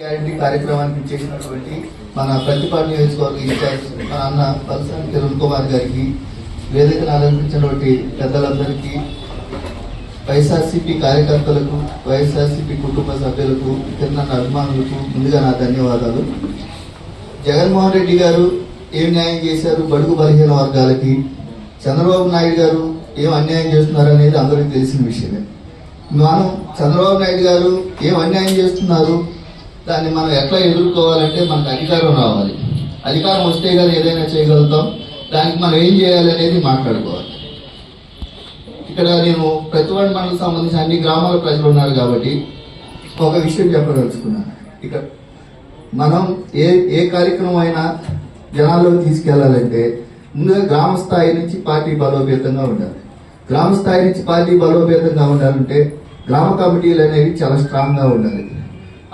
Guarantee కార్యక్రమానికి చేసినటువంటి మన ప్రతిపాడు నియోజకవర్గ ఇన్ఛార్జ్ మన అన్న పల్సాని కిరణ్ కుమార్ గారికి వేదికను అలంకరించినటువంటి పెద్దలందరికీ వైఎస్ఆర్సీపీ కార్యకర్తలకు వైఎస్ఆర్సీపీ కుటుంబ సభ్యులకు ఇతర అభిమానులకు ముందుగా నా ధన్యవాదాలు. జగన్మోహన్ రెడ్డి గారు ఏం న్యాయం చేశారు? బడుగు బలహీన వర్గాలకి. చంద్రబాబు నాయుడు గారు ఏం అన్యాయం చేస్తున్నారు అనేది అందరికీ తెలిసిన విషయమే. మనం చంద్రబాబు నాయుడు గారు ఏం అన్యాయం చేస్తున్నారు? దాన్ని మనం ఎట్లా ఎదుర్కోవాలంటే మనకు అధికారం రావాలి. అధికారం వస్తే కదా ఏదైనా చేయగలుగుతాం. దానికి మనం ఏం చేయాలి అనేది మాట్లాడుకోవాలి. ఇక్కడ నేను ప్రతివాడి మనకు సంబంధించిన అన్ని గ్రామాల ప్రజలు ఉన్నారు కాబట్టి ఒక విషయం చెప్పదలుచుకున్నాను ఇక్కడ మనం ఏ ఏ కార్యక్రమం అయినా జనాల్లోకి తీసుకెళ్ళాలంటే ముందుగా గ్రామ స్థాయి నుంచి పార్టీ బలోపేతంగా ఉండాలి. గ్రామ స్థాయి నుంచి పార్టీ బలోపేతంగా ఉండాలంటే గ్రామ కమిటీలు అనేవి చాలా స్ట్రాంగ్గా ఉండాలి.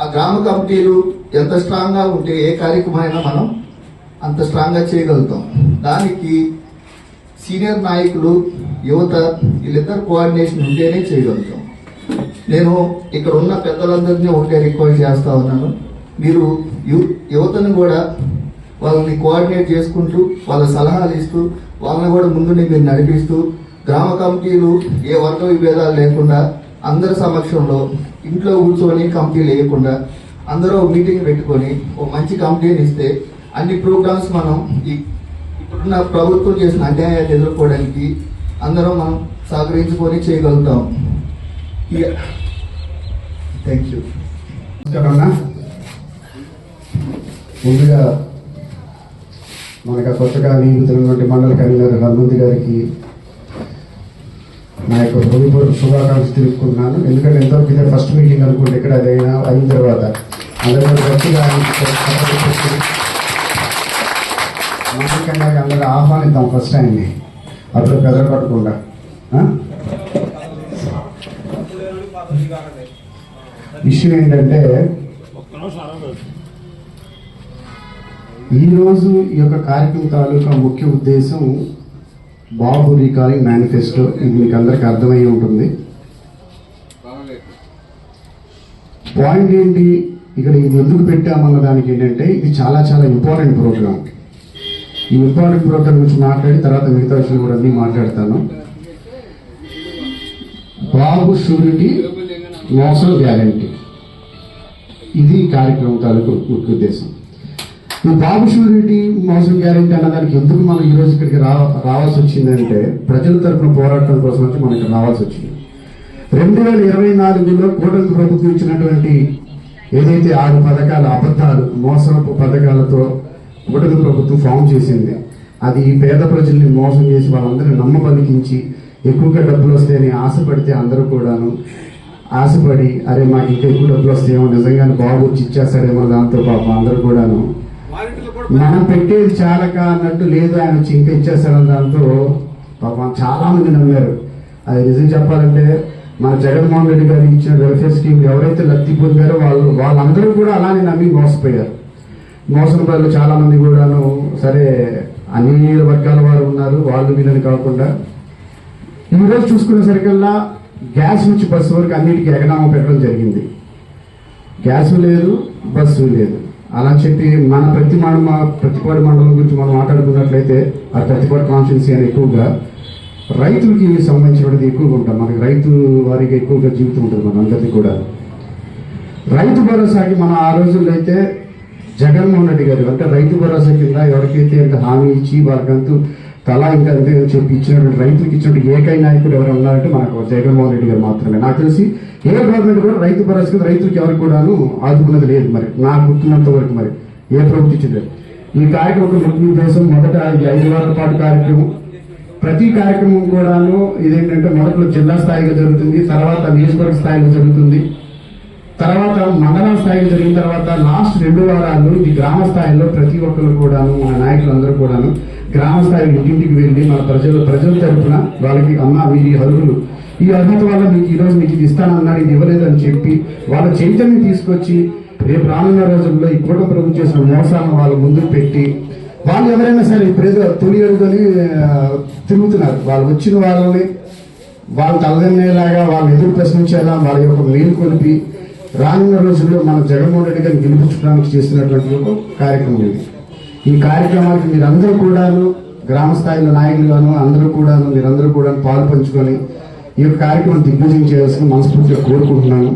ఆ గ్రామ కమిటీలు ఎంత స్ట్రాంగ్గా ఉంటే ఏ కార్యక్రమమైనా మనం అంత స్ట్రాంగ్గా చేయగలుగుతాం. దానికి సీనియర్ నాయకులు యువత వీళ్ళిద్దరు కోఆర్డినేషన్ ఉంటేనే చేయగలుగుతాం. నేను ఇక్కడ ఉన్న పెద్దలందరినీ ఒకటే రిక్వెస్ట్ చేస్తా ఉన్నాను. మీరు యు- యువతను కూడా వాళ్ళని కోఆర్డినేట్ చేసుకుంటూ వాళ్ళ సలహాలు ఇస్తూ వాళ్ళని కూడా ముందుని మీరు నడిపిస్తూ గ్రామ కమిటీలు ఏ వర్గ విభేదాలు లేకుండా అందరి సమక్షంలో ఇంట్లో కూర్చొని కంపెనీలు వేయకుండా అందరూ మీటింగ్ పెట్టుకొని ఒక మంచి కంపెనీని ఇస్తే అన్ని ప్రోగ్రామ్స్ మనం ఈ ఇప్పుడున్న ప్రభుత్వం చేసిన అన్యాయాలు ఎదుర్కోవడానికి అందరం మనం సహకరించుకొని చేయగలుగుతాం. థ్యాంక్ యూ ముందుగా మనకు కొత్తగా నియమితున్నటువంటి మండల కన్వీనర్ హనుమంత్ గారికి నా యొక్క హృదయపూర్వక శుభాకాంక్షలు తెలుపుకుంటున్నాను. ఎందుకంటే ఎంతవరకు ఇదే ఫస్ట్ మీటింగ్ అనుకుంటే ఇక్కడ అదైనా అయిన తర్వాత. అందరూ గట్టిగా ఆయనకి అందరూ ఆహ్వానిద్దాం ఫస్ట్ టైంని అప్పుడు బెదరపడకుండా ఆ? విషయం ఏంటంటే ఈరోజు ఈ యొక్క కార్యక్రమం తాలూకా ముఖ్య ఉద్దేశం బాబు రీకాలింగ్ మేనిఫెస్టో ఇది మీకు అందరికీ అర్థమై ఉంటుంది. పాయింట్ ఏంటి? ఇక్కడ ఇది ఎందుకు పెట్టామన్న దానికి ఏంటంటే ఇది చాలా చాలా ఇంపార్టెంట్ ప్రోగ్రామ్. ఈ ఇంపార్టెంట్ ప్రోగ్రామ్ గురించి మాట్లాడి తర్వాత మిగతా విషయాలు కూడా అన్ని మాట్లాడతాను. బాబు షూరిటీ మోసం గ్యారంటీ. ఇది కార్యక్రమం తాలూకు ముఖ్య ఉద్దేశం. ఈ బాబు షూరిటీ మోసం గ్యారెంటీ అన్నదానికి ఎందుకు మనం ఈ రోజు ఇక్కడికి రా రావాల్సి వచ్చిందంటే ప్రజల తరపున పోరాటం కోసం వచ్చి మనకి రావాల్సి వచ్చింది. రెండు వేల ఇరవై నాలుగులో కూటమి ప్రభుత్వం ఇచ్చినటువంటి ఏదైతే ఆరు పథకాల అబద్ధాలు మోసపు పథకాలతో కూటమి ప్రభుత్వం ఫామ్ చేసింది అది ఈ పేద ప్రజల్ని మోసం చేసి వాళ్ళందరినీ నమ్మబలికించి ఎక్కువగా డబ్బులు వస్తాయని ఆశపడితే అందరూ కూడాను ఆశపడి అరే మాకు ఇంకా ఎక్కువ డబ్బులు వస్తాయేమో నిజంగానే బాబు వచ్చి ఇచ్చేస్తాడేమో దాంతో పాపం అందరూ కూడాను మనం పెట్టేది చాలక అన్నట్టు లేదు ఆయన వచ్చి ఇంకా ఇచ్చేస్తాడని దాంతో పాపం చాలా మంది నమ్మారు. అది నిజం చెప్పాలంటే మన జగన్మోహన్ రెడ్డి గారు ఇచ్చిన వెల్ఫేర్ స్కీమ్ ఎవరైతే లబ్ధి పొందారో వాళ్ళు వాళ్ళందరూ కూడా అలానే నమ్మి మోసపోయారు. మోసం వాళ్ళు చాలా మంది కూడాను సరే అన్ని వర్గాల వారు ఉన్నారు వాళ్ళు వీళ్ళని కాకుండా. ఈరోజు చూసుకునేసరికల్లా గ్యాస్ నుంచి బస్సు వరకు అన్నిటికీ ఎగనామం పెట్టడం జరిగింది. గ్యాస్ లేదు బస్సు లేదు. అలా అని చెప్పి మన ప్రతి మండలం ప్రతిపాడు మండలం గురించి మనం మాట్లాడుకున్నట్లయితే ఆ ప్రతిపాడు కాన్స్టిట్యున్సీ అని ఎక్కువగా. రైతులకి సంబంధించినది ఎక్కువగా ఉంటాం మనకి రైతు వారికి ఎక్కువగా జీవితం ఉంటుంది మన అందరికీ కూడా. రైతు భరోసాకి మనం ఆ రోజుల్లో అయితే జగన్మోహన్ రెడ్డి గారు అంటే రైతు భరోసా కింద ఎవరికైతే ఎంత హామీ ఇచ్చి వాళ్ళకంతూ తలా ఇంకా అంతే అని చెప్పి ఇచ్చినటువంటి రైతులకు ఇచ్చినటువంటి ఏకైక నాయకుడు ఎవరు ఉన్నారంటే మనకు జగన్మోహన్ రెడ్డి గారు మాత్రమే. నాకు తెలిసి ఏ గవర్నమెంట్ కూడా రైతు భరోసా కింద రైతులకు ఎవరు కూడాను ఆదుకున్నది లేదు మరి. నాకు గుర్తున్నంత వరకు మరి. ఏ ప్రభుత్వం ఇచ్చింది ఈ కార్యక్రమం ఉద్దేశం. మొదట ఐదు వారాల పాటు కార్యక్రమం. ప్రతి కార్యక్రమం కూడాను ఇదేంటంటే మొదట్లో జిల్లా స్థాయిగా జరుగుతుంది. తర్వాత నియోజకవర్గ స్థాయిలో జరుగుతుంది. తర్వాత మండల స్థాయిలో జరిగిన తర్వాత లాస్ట్ రెండు వారాలు ఇది గ్రామ స్థాయిలో ప్రతి ఒక్కరు కూడాను మన నాయకులందరూ కూడాను గ్రామ స్థాయి ఇంటింటికి వెళ్ళి మన ప్రజలు ప్రజల తరపున వాళ్ళకి అమ్మ వీరి అర్హులు ఈ అర్హత వల్ల మీకు ఈరోజు మీకు ఇది ఇస్తానన్నారు ఇది ఇవ్వలేదని చెప్పి వాళ్ళ చైతన్యం తీసుకొచ్చి రేపు రానున్న రోజుల్లో ఈ కూటమి ప్రభుత్వం చేసిన మోసాలను వాళ్ళ ముందుకు పెట్టి వాళ్ళు ఎవరైనా సరే ఇప్పుడు తొలి అడుగుని తిరుగుతున్నారు. వాళ్ళు వచ్చిన వాళ్ళని వాళ్ళు తలదన్నేలాగా వాళ్ళు ఎదురు ప్రశ్నించేలా వాళ్ళ యొక్క మేలు కొలిపి రానున్న రోజుల్లో మన జగన్మోహన్ రెడ్డి గారిని గెలిపించడానికి చేస్తున్నటువంటి ఒక కార్యక్రమం ఇది. ఈ కార్యక్రమానికి మీరందరూ కూడాను గ్రామ స్థాయిలో నాయకులుగాను అందరూ కూడాను మీరందరూ కూడా పాలు పంచుకొని ఈ యొక్క కార్యక్రమం దిగ్విజయం చేయాల్సిన మనస్ఫూర్తిగా కోరుకుంటున్నాను.